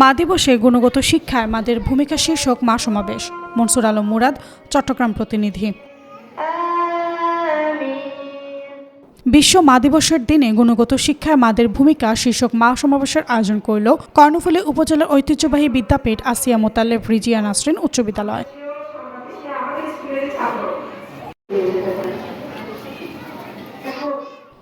মা দিবসে গুণগত শিক্ষায় মাদের ভূমিকা শীর্ষক মা সমাবেশ। মনসুর আলম মুরাদ, চট্টগ্রাম প্রতিনিধি। বিশ্ব মা দিবসের দিনে গুণগত শিক্ষায় মাদের ভূমিকা শীর্ষক মা সমাবেশের আয়োজন করল কর্ণফুলী উপজেলার ঐতিহ্যবাহী বিদ্যাপীঠ আসিয়া মোতালেব রিজিয়া নাসরিন উচ্চ বিদ্যালয়।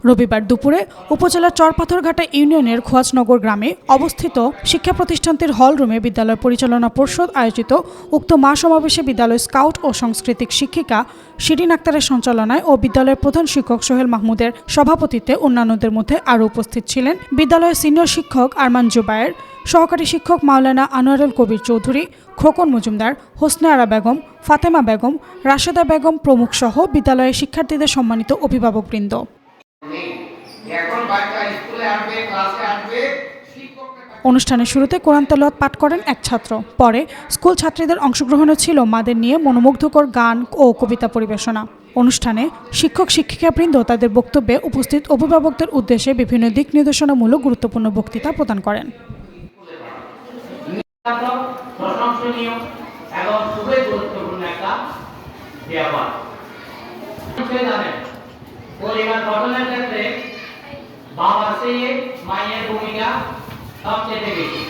রবিবার দুপুরে উপজেলার চরপাথরঘাটা ইউনিয়নের খোয়াজনগর গ্রামে অবস্থিত শিক্ষা প্রতিষ্ঠানটির হল রুমে বিদ্যালয় পরিচালনা পর্ষদ আয়োজিত উক্ত মা সমাবেশে বিদ্যালয় স্কাউট ও সাংস্কৃতিক শিক্ষিকা শিরিন আক্তারের সঞ্চালনায় ও বিদ্যালয়ের প্রধান শিক্ষক সোহেল মাহমুদের সভাপতিত্বে অন্যান্যদের মধ্যে আরও উপস্থিত ছিলেন বিদ্যালয়ের সিনিয়র শিক্ষক আরমান জুবায়ের, সহকারী শিক্ষক মাওলানা আনোয়ারুল কবির চৌধুরী, খোকন মজুমদার হোসনে আরা বেগম, ফাতেমা বেগম, রাশেদা বেগম প্রমুখ সহ বিদ্যালয়ের শিক্ষার্থীদের সম্মানিত অভিভাবকবৃন্দ। আসবে ক্লাসে আসবে। অনুষ্ঠানের শুরুতে কোরআন তেলাওয়াত পাঠ করেন এক ছাত্র। পরে স্কুল ছাত্রীদের অংশগ্রহণে ছিল মাদের নিয়ে মনোমুগ্ধকর গান ও কবিতা পরিবেশনা। অনুষ্ঠানে শিক্ষক শিক্ষিকাবৃন্দ তাদের বক্তব্যে উপস্থিত অভিভাবকদের উদ্দেশ্যে বিভিন্ন দিক নির্দেশনামূলক গুরুত্বপূর্ণ বক্তৃতা প্রদান করেন। এবং খুবই গুরুত্বপূর্ণ একটা ব্যাপার জানেন মায়ের ভূমিকা সবচেয়ে বেশি